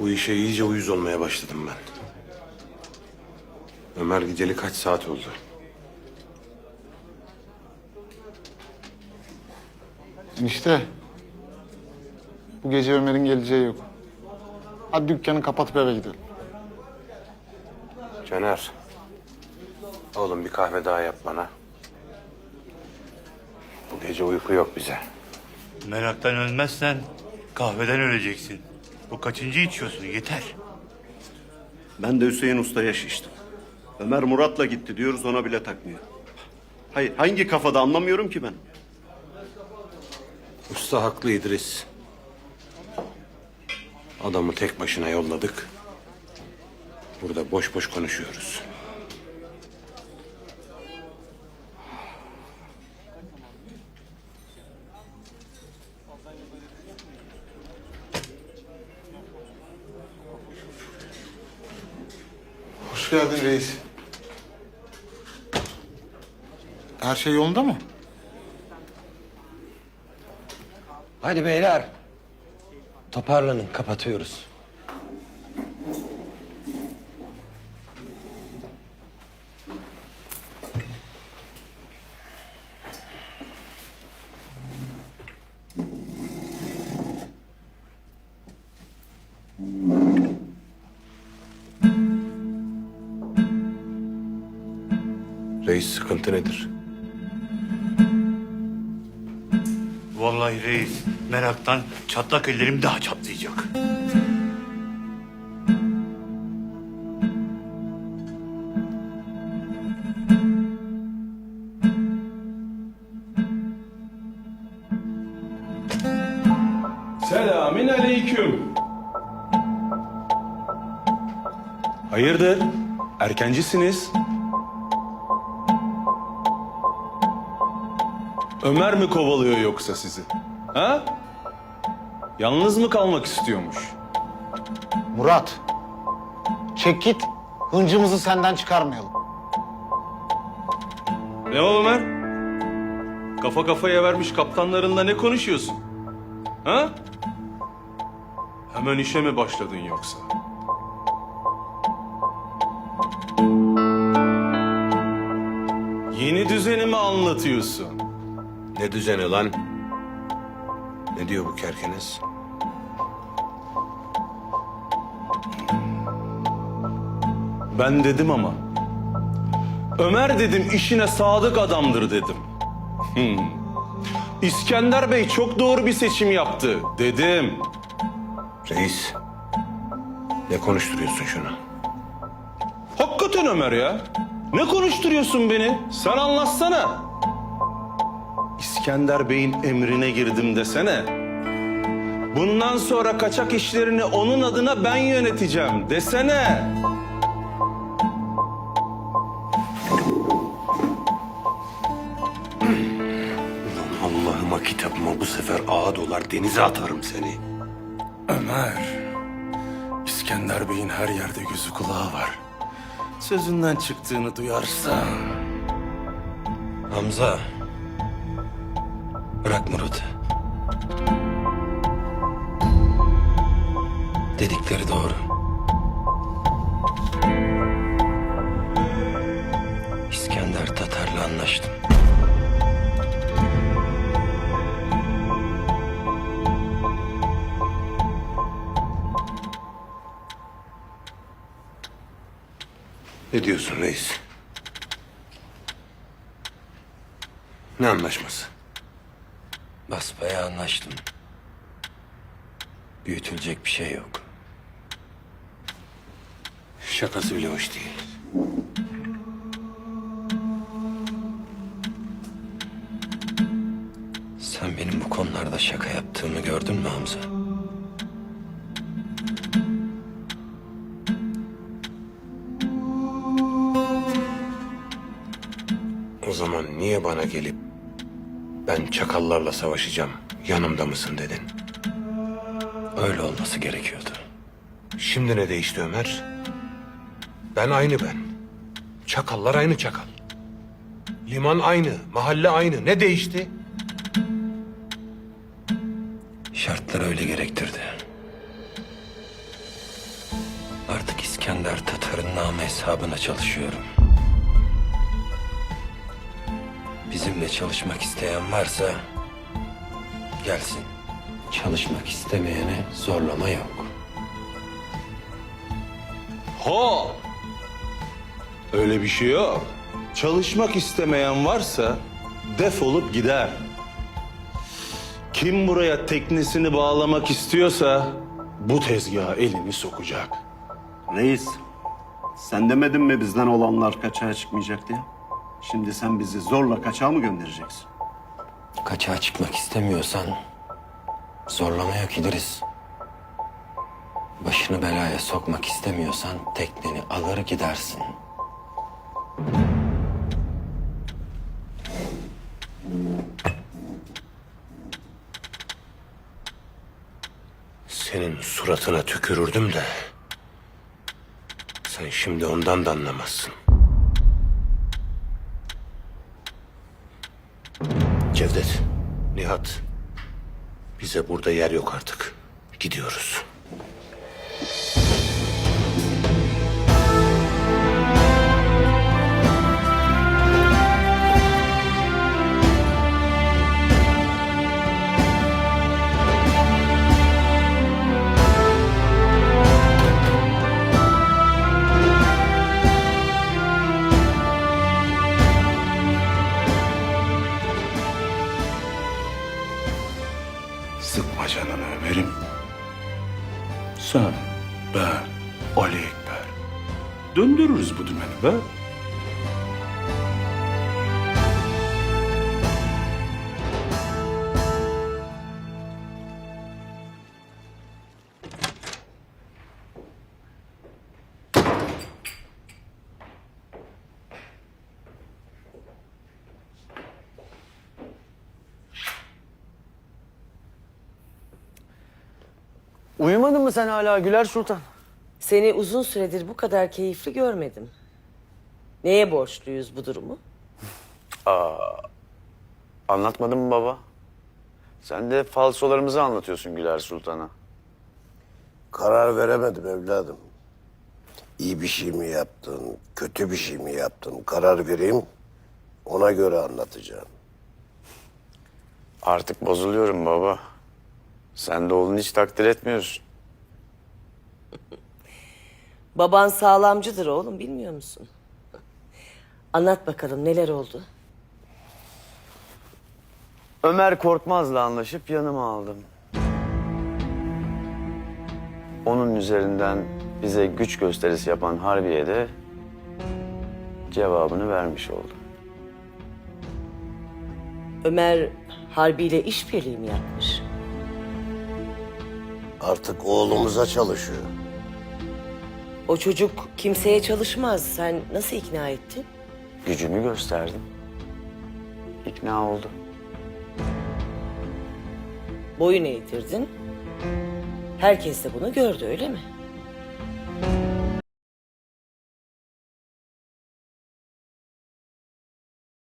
Bu işe iyice uyuz olmaya başladım ben. Ömer gideli kaç saat oldu? Enişte. Bu gece Ömer'in geleceği yok. Hadi dükkanı kapatıp eve gidelim. Caner. Oğlum bir kahve daha yap bana. Bu gece uyku yok bize. Meraktan ölmezsen kahveden öleceksin. Bu kaçıncı içiyorsun yeter. Ben de Hüseyin Usta'ya şiştim. Ömer Murat'la gitti diyoruz ona bile takmıyor. Hayır hangi kafada anlamıyorum ki ben. Usta haklı İdris. Adamı tek başına yolladık. Burada boş boş konuşuyoruz. Geldin reis. Her şey yolunda mı? Hadi beyler. Toparlanın, kapatıyoruz. Reis sıkıntı nedir? Vallahi reis meraktan çatlak ellerim daha çatlayacak. Selamün aleyküm. Hayırdır? Erkencisiniz. Ömer mi kovalıyor yoksa sizi? Ha? Yalnız mı kalmak istiyormuş? Murat. Çek git. Hıncımızı senden çıkarmayalım. Ne o Ömer? Kafa kafaya vermiş kaptanlarında ne konuşuyorsun? Ha? Hemen işe mi başladın yoksa? Yeni düzeni mi anlatıyorsun? Ne düzeni lan? Ne diyor bu kerkenes? Ben dedim ama. Ömer dedim işine sadık adamdır dedim. Hmm. İskender Bey çok doğru bir seçim yaptı dedim. Reis. Ne konuşturuyorsun şunu? Hakikaten Ömer ya. Ne konuşturuyorsun beni? Sen anlatsana. İskender Bey'in emrine girdim desene. Bundan sonra kaçak işlerini onun adına ben yöneteceğim desene. Ulan Allah'ıma kitabıma bu sefer ağa dolar denize atarım seni. Ömer, İskender Bey'in her yerde gözü kulağı var. Sözünden çıktığını duyarsa... Hamza. Bırak Murat'ı. Dedikleri doğru. İskender Tatar'la anlaştım. Ne diyorsun reis? Ne anlaşması? Basbaya anlaştım. Büyütülecek bir şey yok. Şakası bile hoş değil. Sen benim bu konularda şaka yaptığımı gördün mü Hamza? O zaman niye bana gelip ben çakallarla savaşacağım yanımda mısın dedin? Öyle olması gerekiyordu. Şimdi ne değişti Ömer? Ben aynı ben. Çakallar aynı çakal. Liman aynı, mahalle aynı. Ne değişti? Şartlar öyle gerektirdi. İskender Tatar'ın namı hesabına çalışıyorum. Bizimle çalışmak isteyen varsa gelsin. Çalışmak istemeyene zorlama yok. Ho! Öyle bir şey yok. Çalışmak istemeyen varsa defolup gider. Kim buraya teknesini bağlamak istiyorsa bu tezgaha elini sokacak. Reis, sen demedin mi bizden olanlar kaçağa çıkmayacak diye? Şimdi sen bizi zorla kaçağa mı göndereceksin? Kaçağa çıkmak istemiyorsan zorlama yok İdris. Başını belaya sokmak istemiyorsan tekneni alır gidersin. Senin suratına tükürürdüm de... Sen şimdi ondan da anlamazsın. Cevdet, Nihat. Bize burada yer yok artık. Gidiyoruz. Sen, ben, Ali Ekber. Döndürürüz bu dümeni be. Uyumadın mı sen hala Güler Sultan? Seni uzun süredir bu kadar keyifli görmedim. Neye borçluyuz bu durumu? Anlatmadın mı baba? Sen de falsolarımızı anlatıyorsun Güler Sultan'a. Karar veremedim evladım. İyi bir şey mi yaptın, kötü bir şey mi yaptın? Karar vereyim, ona göre anlatacağım. Artık bozuluyorum baba. Sen de oğlunu hiç takdir etmiyorsun. Baban sağlamcıdır oğlum bilmiyor musun? Anlat bakalım neler oldu? Ömer Korkmaz'la anlaşıp yanıma aldım. Onun üzerinden bize güç gösterisi yapan Harbiye de cevabını vermiş oldu. Ömer Harbi ile işbirliği mi yapmış? Artık oğlumuza çalışıyor. O çocuk kimseye çalışmaz. Sen nasıl ikna ettin? Gücümü gösterdim. İkna oldu. Boyun eğdirdin. Herkes de bunu gördü öyle mi?